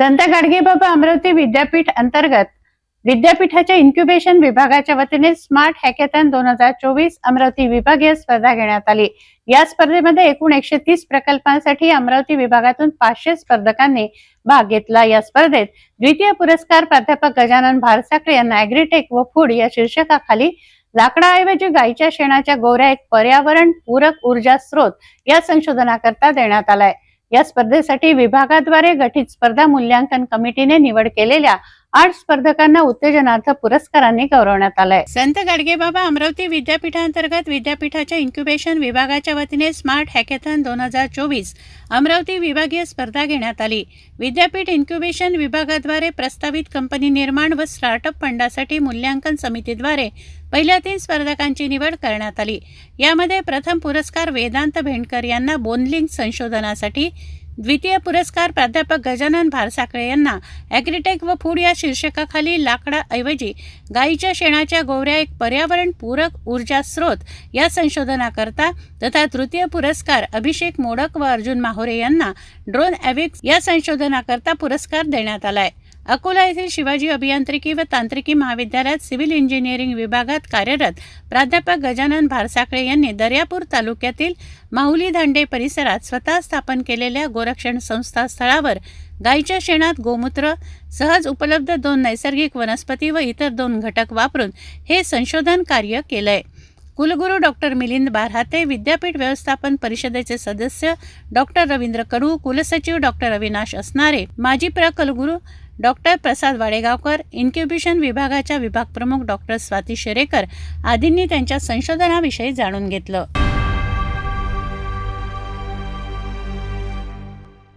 संत गाडगेबाबा अमरावती विद्यापीठ अंतर्गत विद्यापीठाच्या इन्क्युबेशन विभागाच्या वतीने स्मार्ट हॅकेथॉन दोन हजार चोवीस अमरावती विभागीय स्पर्धा घेण्यात आली. या स्पर्धेमध्ये एकूण एकशे तीस प्रकल्पांसाठी अमरावती विभागातून पाचशे स्पर्धकांनी भाग घेतला. या स्पर्धेत द्वितीय पुरस्कार प्राध्यापक गजानन भारसाकडे यांना अॅग्रीटेक व फूड या शीर्षकाखाली लाकडाऐवजी गायीच्या शेणाच्या गोऱ्या एक पर्यावरण पूरक ऊर्जा स्रोत या संशोधनाकरता देण्यात आलाय. या स्पर्धेसाठी विभागाद्वारे गठीत स्पर्धा मूल्यांकन कमिटीने निवड केलेल्या आठ स्पर्धकांना उत्तेजनार्थ पुरस्कारांनी गौरवण्यात आलाय. संत गाडगेबाबा अमरावती विद्यापीठांतर्गत विद्यापीठाच्या इन्क्युबेशन विभागाच्या वतीने स्मार्ट हॅकेथॉन दोन हजार चोवीस अमरावती विभागीय स्पर्धा घेण्यात आली. विद्यापीठ इन्क्युबेशन विभागाद्वारे प्रस्तावित कंपनी निर्माण व स्टार्टअप फंडासाठी मूल्यांकन समितीद्वारे पहिल्या तीन स्पर्धकांची निवड करण्यात आली. यामध्ये प्रथम पुरस्कार वेदांत भेंडकर यांना बोनलिंग संशोधनासाठी द्वितीय पुरस्कार प्राध्यापक गजानन भारसाकळे यांना ॲग्रिटेक व फूड या शीर्षकाखाली लाकडाऐवजी गाईच्या शेणाच्या गोवऱ्या एक पर्यावरण पूरक ऊर्जा स्रोत या संशोधनाकरता तथा तृतीय पुरस्कार अभिषेक मोडक व अर्जुन माहोरे यांना ड्रोन ॲविक्स या संशोधनाकरता पुरस्कार देण्यात आला आहे अकोला येथील शिवाजी अभियांत्रिकी व तांत्रिकी महाविद्यालयात सिव्हिल इंजिनिअरिंग विभागात कार्यरत प्राध्यापक गजानन भारसाकळे यांनी दर्यापूर तालुक्यातील माहुली दांडे परिसरात स्वतः स्थापन केलेल्या गोरक्षण संस्था स्थळावर गायीच्या शेणात गोमूत्र सहज उपलब्ध दोन नैसर्गिक वनस्पती व इतर दोन घटक वापरून हे संशोधन कार्य केलंय. कुलगुरू डॉक्टर मिलिंद बारहाते विद्यापीठ व्यवस्थापन परिषदेचे सदस्य डॉक्टर रवींद्र कडू कुलसचिव डॉक्टर अविनाश असणारे माजी प्र कुलगुरू डॉक्टर प्रसाद वाडेगावकर इन्क्युबेशन विभागाच्या विभागप्रमुख डॉक्टर स्वाती शेरेकर आदींनी त्यांच्या संशोधनाविषयी जाणून घेतलं.